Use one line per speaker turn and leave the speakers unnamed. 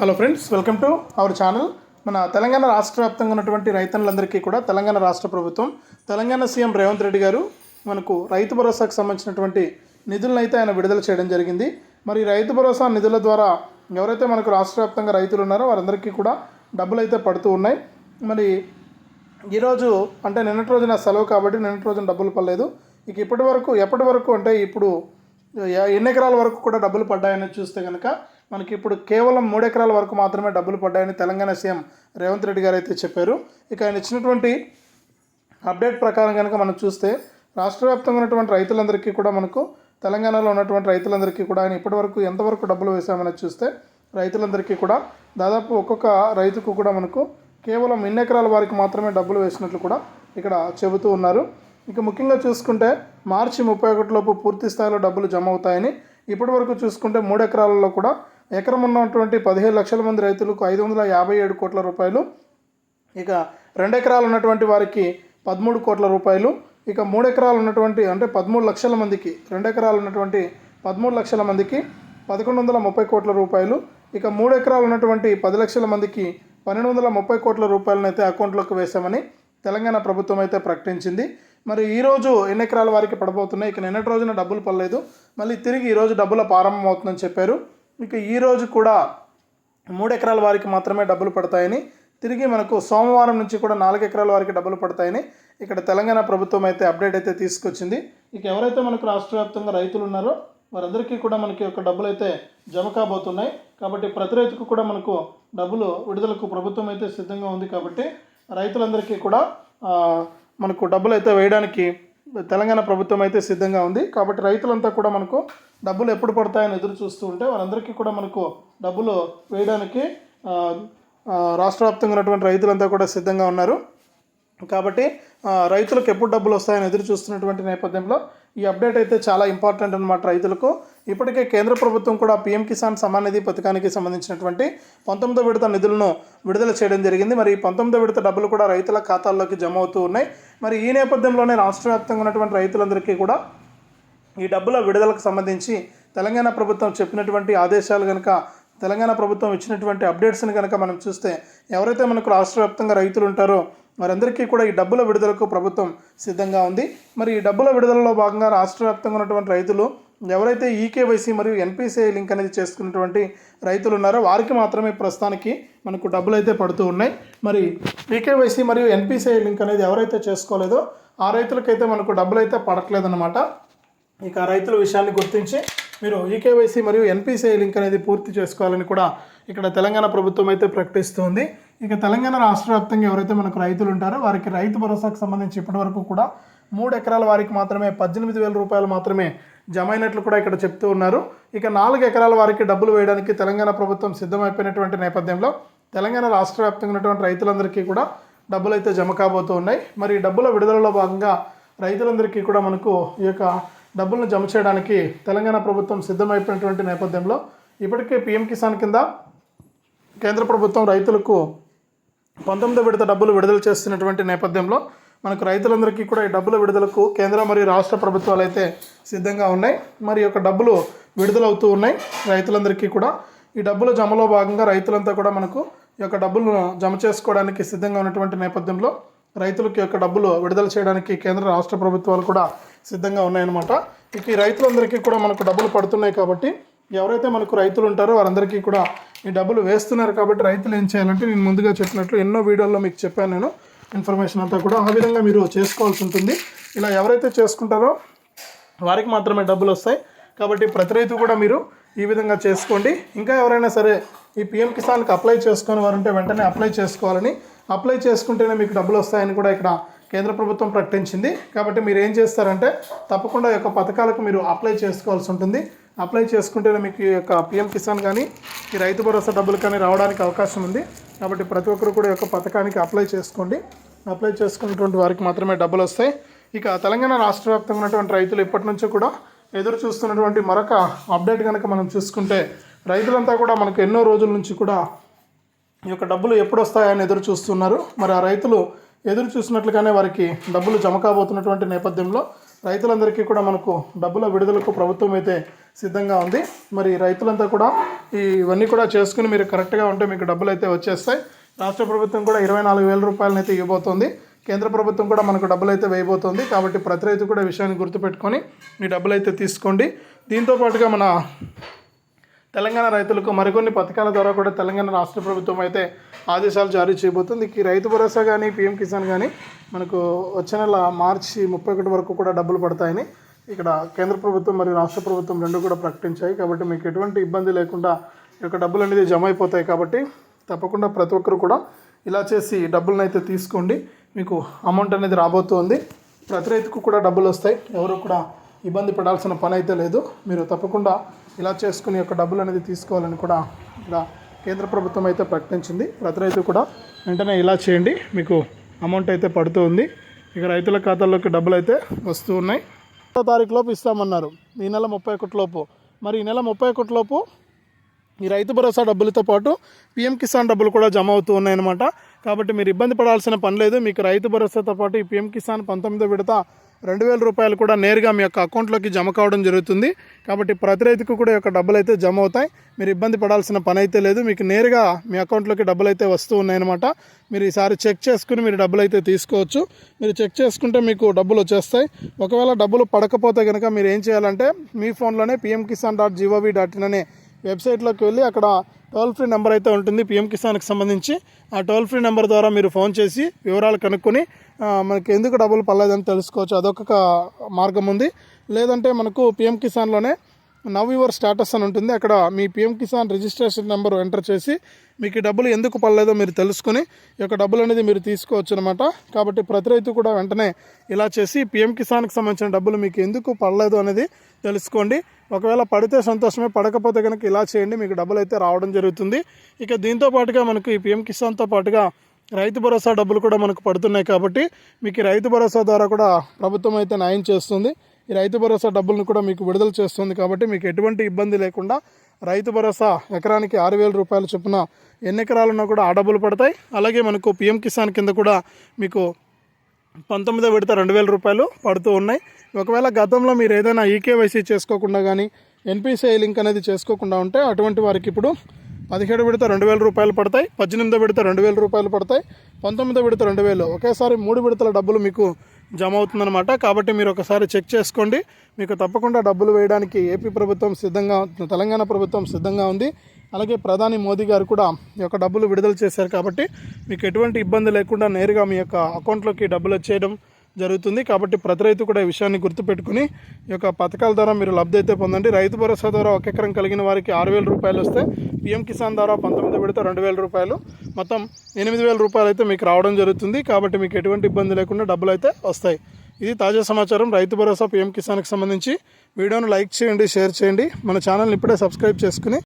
Hello friends welcome to our channel మన తెలంగాణ రాష్ట్ర వ్యాప్తంగా ఉన్నటువంటి రైతన్నులందరికీ కూడా తెలంగాణ రాష్ట్ర ప్రభుత్వం తెలంగాణ సీఎం రేవంత్ రెడ్డి గారు మనకు రైతు భరోసాకు సంబంధించినటువంటి నిధులను అయితే ఆయన విడుదల చేయడం జరిగింది. మరి రైతు భరోసా నిధుల ద్వారా ఎవరైతే మనకు రాష్ట్ర వ్యాప్తంగా రైతులు ఉన్నారో వారందరికీ కూడా డబ్బులు అయితే పడుతూ ఉన్నాయి. మరి ఈరోజు అంటే నిన్నటి రోజున సెలవు కాబట్టి నిన్నటి రోజున డబ్బులు పడలేదు. ఇక ఇప్పటి వరకు ఎప్పటి వరకు అంటే ఇప్పుడు ఎన్ని ఎకరాల వరకు కూడా డబ్బులు పడ్డాయని చూస్తే కనుక మనకి ఇప్పుడు కేవలం మూడు ఎకరాల వరకు మాత్రమే డబ్బులు పడ్డాయని తెలంగాణ సీఎం రేవంత్ రెడ్డి గారు అయితే చెప్పారు. ఇక ఆయన ఇచ్చినటువంటి అప్డేట్ ప్రకారం కనుక మనం చూస్తే రాష్ట్ర వ్యాప్తంగా ఉన్నటువంటి రైతులందరికీ కూడా మనకు తెలంగాణలో ఉన్నటువంటి రైతులందరికీ కూడా ఆయన ఇప్పటివరకు ఎంతవరకు డబ్బులు వేశామని చూస్తే రైతులందరికీ కూడా దాదాపు ఒక్కొక్క రైతుకు కూడా మనకు కేవలం ఇన్ని ఎకరాల వారికి మాత్రమే డబ్బులు వేసినట్లు కూడా ఇక్కడ చెబుతూ ఉన్నారు. ఇక ముఖ్యంగా చూసుకుంటే మార్చి ముప్పై ఒకటిలోపు పూర్తి స్థాయిలో డబ్బులు జమ అవుతాయని ఇప్పటి వరకు చూసుకుంటే మూడు ఎకరాలలో కూడా ఎకరం ఉన్నటువంటి పదిహేడు లక్షల మంది రైతులకు ఐదు వందల యాభై ఏడు కోట్ల రూపాయలు ఇక రెండు ఎకరాలు ఉన్నటువంటి వారికి పదమూడు కోట్ల రూపాయలు ఇక మూడు ఎకరాలు ఉన్నటువంటి అంటే పదమూడు లక్షల మందికి రెండు ఎకరాలు ఉన్నటువంటి పదమూడు లక్షల మందికి పదకొండు వందల ముప్పై కోట్ల రూపాయలు ఇక మూడు ఎకరాలు ఉన్నటువంటి పది లక్షల మందికి పన్నెండు వందల ముప్పై కోట్ల రూపాయలను అయితే అకౌంట్లోకి వేశామని తెలంగాణ ప్రభుత్వం అయితే ప్రకటించింది. మరి ఈరోజు ఎన్ని ఎకరాల వారికి పడబోతున్నాయి? ఇక నిన్నటి రోజున డబ్బులు పడలేదు. మళ్ళీ తిరిగి ఈరోజు డబ్బుల ప్రారంభం అవుతుందని చెప్పారు. ఇక ఈరోజు కూడా మూడు ఎకరాల వారికి మాత్రమే డబ్బులు పడతాయని తిరిగి మనకు సోమవారం నుంచి కూడా నాలుగు ఎకరాల వారికి డబ్బులు పడతాయని ఇక్కడ తెలంగాణ ప్రభుత్వం అయితే అప్డేట్ అయితే తీసుకొచ్చింది. ఇక ఎవరైతే మనకు రాష్ట్ర వ్యాప్తంగా రైతులు ఉన్నారో వారందరికీ కూడా మనకి ఒక డబ్బులు అయితే జమ కాబోతున్నాయి. కాబట్టి ప్రతి రైతుకు కూడా మనకు డబ్బులు విడుదలకు ప్రభుత్వం అయితే సిద్ధంగా ఉంది కాబట్టి రైతులందరికీ కూడా మనకు డబ్బులు అయితే వేయడానికి తెలంగాణ ప్రభుత్వం అయితే సిద్ధంగా ఉంది. కాబట్టి రైతులంతా కూడా మనకు డబ్బులు ఎప్పుడు పడతాయని ఎదురు చూస్తూ ఉంటే వారందరికీ కూడా మనకు డబ్బులు వేయడానికి రాష్ట్ర వ్యాప్తంగా ఉన్నటువంటి రైతులంతా కూడా సిద్ధంగా ఉన్నారు. కాబట్టి రైతులకు ఎప్పుడు డబ్బులు వస్తాయని ఎదురు చూస్తున్నటువంటి నేపథ్యంలో ఈ అప్డేట్ అయితే చాలా ఇంపార్టెంట్ అనమాట రైతులకు. ఇప్పటికే కేంద్ర ప్రభుత్వం కూడా పీఎం కిసాన్ సమాన్ నిధి పథకానికి సంబంధించినటువంటి పంతొమ్మిదో విడత నిధులను విడుదల చేయడం జరిగింది. మరి ఈ పంతొమ్మిదో విడత డబ్బులు కూడా రైతుల ఖాతాల్లోకి జమ అవుతూ ఉన్నాయి. మరి ఈ నేపథ్యంలోనే రాష్ట్ర వ్యాప్తంగా ఉన్నటువంటి రైతులందరికీ కూడా ఈ డబ్బుల విడుదలకు సంబంధించి తెలంగాణ ప్రభుత్వం చెప్పినటువంటి ఆదేశాలు కనుక తెలంగాణ ప్రభుత్వం ఇచ్చినటువంటి అప్డేట్స్ని కనుక మనం చూస్తే ఎవరైతే మనకు రాష్ట్ర వ్యాప్తంగా రైతులు ఉంటారో వారందరికీ కూడా ఈ డబ్బుల విడుదలకు ప్రభుత్వం సిద్ధంగా ఉంది. మరి ఈ డబ్బుల విడుదలలో భాగంగా రాష్ట్ర వ్యాప్తంగా ఉన్నటువంటి రైతులు ఎవరైతే ఈకేవైసీ మరియు ఎన్పిసిఐ లింక్ అనేది చేసుకున్నటువంటి రైతులు ఉన్నారో వారికి మాత్రమే ప్రస్తుతానికి మనకు డబ్బులు అయితే పడుతూ ఉన్నాయి. మరి ఈకేవైసీ మరియు ఎన్పిసిఐ లింక్ అనేది ఎవరైతే చేసుకోలేదో ఆ రైతులకైతే మనకు డబ్బులు అయితే పడట్లేదన్నమాట. ఇక రైతుల విషయాన్ని గుర్తించి మీరు ఈకేవైసీ మరియు ఎన్పిసిఐ లింక్ అనేది పూర్తి చేసుకోవాలని కూడా ఇక్కడ తెలంగాణ ప్రభుత్వం అయితే ప్రకటిస్తుంది. ఇక తెలంగాణ రాష్ట్ర వ్యాప్తంగా ఎవరైతే మనకు రైతులు ఉంటారో వారికి రైతు భరోసాకు సంబంధించి ఇప్పటివరకు కూడా మూడు ఎకరాల వారికి మాత్రమే పద్దెనిమిది వేల రూపాయలు మాత్రమే జమ అయినట్లు కూడా ఇక్కడ చెప్తూ ఉన్నారు. ఇక నాలుగు ఎకరాల వారికి డబ్బులు వేయడానికి తెలంగాణ ప్రభుత్వం సిద్ధమైపోయినటువంటి నేపథ్యంలో తెలంగాణ రాష్ట్ర వ్యాప్తంగా ఉన్నటువంటి రైతులందరికీ కూడా డబ్బులు అయితే జమ కాబోతూ ఉన్నాయి. మరి డబ్బుల విడుదలలో భాగంగా రైతులందరికీ కూడా మనకు ఈ యొక్క డబ్బులను జమ చేయడానికి తెలంగాణ ప్రభుత్వం సిద్ధమైపోయినటువంటి నేపథ్యంలో ఇప్పటికే పీఎం కిసాన్ కింద కేంద్ర ప్రభుత్వం రైతులకు పంతొమ్మిది విడత డబ్బులు విడుదల చేస్తున్నటువంటి నేపథ్యంలో మనకు రైతులందరికీ కూడా ఈ డబ్బుల విడుదలకు కేంద్ర మరియు రాష్ట్ర ప్రభుత్వాలు అయితే సిద్ధంగా ఉన్నాయి. మరి యొక్క డబ్బులు విడుదలవుతూ ఉన్నాయి. రైతులందరికీ కూడా ఈ డబ్బుల జమలో భాగంగా రైతులంతా కూడా మనకు ఈ యొక్క డబ్బులను జమ చేసుకోవడానికి సిద్ధంగా ఉన్నటువంటి నేపథ్యంలో రైతులకి యొక్క డబ్బులు విడుదల చేయడానికి కేంద్ర రాష్ట్ర ప్రభుత్వాలు కూడా సిద్ధంగా ఉన్నాయన్నమాట. ఇక ఈ రైతులందరికీ కూడా మనకు డబ్బులు పడుతున్నాయి కాబట్టి ఎవరైతే మనకు రైతులు ఉంటారో వారందరికీ కూడా ఈ డబ్బులు వేస్తున్నారు కాబట్టి రైతులు ఏం చేయాలంటే నేను ముందుగా చెప్పినట్లు ఎన్నో వీడియోల్లో మీకు చెప్పాను నేను. ఇన్ఫర్మేషన్ అంతా కూడా ఆ విధంగా మీరు చేసుకోవాల్సి ఉంటుంది. ఇలా ఎవరైతే చేసుకుంటారో వారికి మాత్రమే డబ్బులు వస్తాయి. కాబట్టి ప్రతి రైతు కూడా మీరు ఈ విధంగా చేసుకోండి. ఇంకా ఎవరైనా సరే ఈ పిఎం కిసాన్కి అప్లై చేసుకుని ఉంటే వెంటనే అప్లై చేసుకోవాలని అప్లై చేసుకుంటేనే మీకు డబ్బులు వస్తాయని కూడా ఇక్కడ కేంద్ర ప్రభుత్వం ప్రకటించింది. కాబట్టి మీరు ఏం చేస్తారంటే తప్పకుండా ఈ యొక్క పథకాలకు మీరు అప్లై చేసుకోవాల్సి ఉంటుంది. అప్లై చేసుకుంటేనే మీకు ఈ యొక్క పిఎం కిసాన్ కానీ ఈ రైతు భరోసా డబ్బులు కానీ రావడానికి అవకాశం ఉంది. కాబట్టి ప్రతి ఒక్కరు కూడా యొక్క పథకానికి అప్లై చేసుకోండి. అప్లై చేసుకున్నటువంటి వారికి మాత్రమే డబ్బులు వస్తాయి. ఇక తెలంగాణ రాష్ట్ర వ్యాప్తంగా ఉన్నటువంటి రైతులు ఇప్పటి నుంచో కూడా ఎదురు చూస్తున్నటువంటి మరొక అప్డేట్ కనుక మనం చూసుకుంటే రైతులంతా కూడా మనకు ఎన్నో రోజుల నుంచి కూడా ఈ యొక్క డబ్బులు ఎప్పుడు వస్తాయని ఎదురు చూస్తున్నారు. మరి ఆ రైతులు ఎదురు చూసినట్లుగానే వారికి డబ్బులు జమ కాబోతున్నటువంటి నేపథ్యంలో రైతులందరికీ కూడా మనకు డబ్బుల విడుదలకు ప్రభుత్వం అయితే సిద్ధంగా ఉంది. మరి రైతులంతా కూడా ఈ ఇవన్నీ కూడా చేసుకుని మీరు కరెక్ట్గా ఉంటే మీకు డబ్బులు అయితే వచ్చేస్తాయి. రాష్ట్ర ప్రభుత్వం కూడా ఇరవై నాలుగు వేల రూపాయలను అయితే ఇవ్వబోతోంది. కేంద్ర ప్రభుత్వం కూడా మనకు డబ్బులు అయితే వేయబోతోంది. కాబట్టి ప్రతి రైతు కూడా విషయాన్ని గుర్తుపెట్టుకొని మీ డబ్బులు అయితే తీసుకోండి. దీంతో పాటుగా మన తెలంగాణ రైతులకు మరికొన్ని పథకాల ద్వారా కూడా తెలంగాణ రాష్ట్ర ప్రభుత్వం అయితే ఆదేశాలు జారీ చేయబోతుంది. ఈ రైతు భరోసా కానీ పీఎం కిసాన్ కానీ మనకు వచ్చే నెల మార్చి ముప్పై ఒకటి వరకు కూడా డబ్బులు పడతాయని ఇక్కడ కేంద్ర ప్రభుత్వం మరియు రాష్ట్ర ప్రభుత్వం రెండు కూడా ప్రకటించాయి. కాబట్టి మీకు ఎటువంటి ఇబ్బంది లేకుండా ఈ యొక్క డబ్బులు అనేది జమ అయిపోతాయి కాబట్టి తప్పకుండా ప్రతి ఒక్కరు కూడా ఇలా చేసి డబ్బులను అయితే తీసుకోండి. మీకు అమౌంట్ అనేది రాబోతోంది. ప్రతి రైతుకు కూడా డబ్బులు వస్తాయి. ఎవరు కూడా ఇబ్బంది పడాల్సిన పని అయితే లేదు. మీరు తప్పకుండా ఇలా చేసుకుని యొక్క డబ్బులు అనేది తీసుకోవాలని కూడా ఇక్కడ కేంద్ర ప్రభుత్వం అయితే ప్రకటించింది. ప్రతి రైతు కూడా వెంటనే ఇలా చేయండి. మీకు అమౌంట్ అయితే పడుతూ ఉంది. ఇక రైతుల ఖాతాల్లోకి డబ్బులు అయితే వస్తూ ఉన్నాయి. ఒకటో తారీఖు లోపు ఇస్తామన్నారు. ఈ నెల ముప్పై ఒకటి లోపు. మరి ఈ నెల ముప్పై ఒకటి లోపు ఈ రైతు భరోసా డబ్బులతో పాటు పిఎం కిసాన్ డబ్బులు కూడా జమ అవుతూ ఉన్నాయన్నమాట. కాబట్టి మీరు ఇబ్బంది పడాల్సిన పని లేదు. మీకు రైతు భరోసాతో పాటు ఈ పిఎం కిసాన్ పంతొమ్మిదో విడత రెండు వేల రూపాయలు కూడా నేరుగా మీ యొక్క అకౌంట్లోకి జమ కావడం జరుగుతుంది. కాబట్టి ప్రతి రైతుకు కూడా యొక్క డబ్బులు అయితే జమ అవుతాయి. మీరు ఇబ్బంది పడాల్సిన పని అయితే లేదు. మీకు నేరుగా మీ అకౌంట్లోకి డబ్బులు అయితే వస్తూ ఉన్నాయన్నమాట. మీరు ఈసారి చెక్ చేసుకుని మీరు డబ్బులు అయితే తీసుకోవచ్చు. మీరు చెక్ చేసుకుంటే మీకు డబ్బులు వచ్చేస్తాయి. ఒకవేళ డబ్బులు పడకపోతే కనుక మీరు ఏం చేయాలంటే మీ ఫోన్లోనే PM Kisan dot GOV dot in అనే వెబ్సైట్లోకి వెళ్ళి అక్కడ టోల్ ఫ్రీ నెంబర్ అయితే ఉంటుంది. పిఎం కిసాన్కి సంబంధించి. ఆ టోల్ ఫ్రీ నెంబర్ ద్వారా మీరు ఫోన్ చేసి వివరాలు కనుక్కొని మనకి ఎందుకు డబ్బులు పర్లేదని తెలుసుకోవచ్చు. అదొక మార్గం ఉంది. లేదంటే మనకు పిఎం కిసాన్లోనే నవ్ యువర్ స్టేటస్ అని ఉంటుంది. అక్కడ మీ PM Kisan registration number enter చేసి మీకు డబ్బులు ఎందుకు పడలేదో మీరు తెలుసుకొని ఈ యొక్క డబ్బులు అనేది మీరు తీసుకోవచ్చు అనమాట కాబట్టి ప్రతి రైతు కూడా వెంటనే ఇలా చేసి పిఎం కిసాన్కి సంబంధించిన డబ్బులు మీకు ఎందుకు పడలేదు అనేది తెలుసుకోండి. ఒకవేళ పడితే సంతోషమే పడకపోతే కనుక ఇలా చేయండి. మీకు డబ్బులు అయితే రావడం జరుగుతుంది. ఇక దీంతో పాటుగా మనకు ఈ పిఎం కిసాన్తో పాటుగా రైతు భరోసా డబ్బులు కూడా మనకు పడుతున్నాయి కాబట్టి మీకు రైతు భరోసా ద్వారా కూడా ప్రభుత్వం అయితే న్యాయం చేస్తుంది. ఈ రైతు భరోసా డబ్బులను కూడా మీకు విడుదల చేస్తుంది కాబట్టి మీకు ఎటువంటి ఇబ్బంది లేకుండా రైతు భరోసా ఎకరానికి ఆరు వేల రూపాయలు చొప్పున ఎన్ని ఎకరాలున్నా కూడా ఆ డబ్బులు పడతాయి. అలాగే మనకు పిఎం కిసాన్ కింద కూడా మీకు పంతొమ్మిదో విడత రెండు వేల రూపాయలు పడుతూ ఉన్నాయి. ఒకవేళ గతంలో మీరు ఏదైనా ఈకేవైసీ చేసుకోకుండా కానీ ఎన్పిసిఐ లింక్ అనేది చేసుకోకుండా ఉంటే అటువంటి వారికి ఇప్పుడు పదిహేడు విడత రెండు వేల రూపాయలు పడతాయి. పద్దెనిమిదో విడత రెండు వేల రూపాయలు పడతాయి. పంతొమ్మిదో విడత రెండు వేలు. ఒకేసారి మూడు విడతల డబ్బులు మీకు జమ అవుతుందన్నమాట కాబట్టి మీరు ఒకసారి చెక్ చేసుకోండి. మీకు తప్పకుండా డబ్బులు వేయడానికి ఏపీ ప్రభుత్వం సిద్ధంగా తెలంగాణ ప్రభుత్వం సిద్ధంగా ఉంది. అలాగే ప్రధాని మోదీ గారు కూడా ఈ యొక్క డబ్బులు విడుదల చేశారు కాబట్టి మీకు ఎటువంటి ఇబ్బంది లేకుండా నేరుగా మీ యొక్క అకౌంట్లోకి డబ్బులు వచ్చేయడం జరుగుతుంది. కాబట్టి ప్రతి రైతు కూడా ఈ విషయాన్ని గుర్తుపెట్టుకుని ఈ యొక్క పథకాల ద్వారా మీరు లబ్ధి అయితే పొందండి. రైతు భరోసా ద్వారా ఒక ఎకరం కలిగిన వారికి ఆరు వేల రూపాయలు వస్తే పిఎం కిసాన్ ద్వారా పంతొమ్మిది విడత రెండు వేల రూపాయలు. మొత్తం ఎనిమిది వేల రూపాయలు అయితే మీకు రావడం జరుగుతుంది. కాబట్టి మీకు ఎటువంటి ఇబ్బంది లేకుండా డబ్బులు అయితే వస్తాయి. ఇది తాజా సమాచారం. రైతు భరోసా పిఎం కిసాన్కి సంబంధించి. వీడియోను లైక్ చేయండి షేర్ చేయండి. మన ఛానల్ని ఇప్పుడే సబ్స్క్రైబ్ చేసుకుని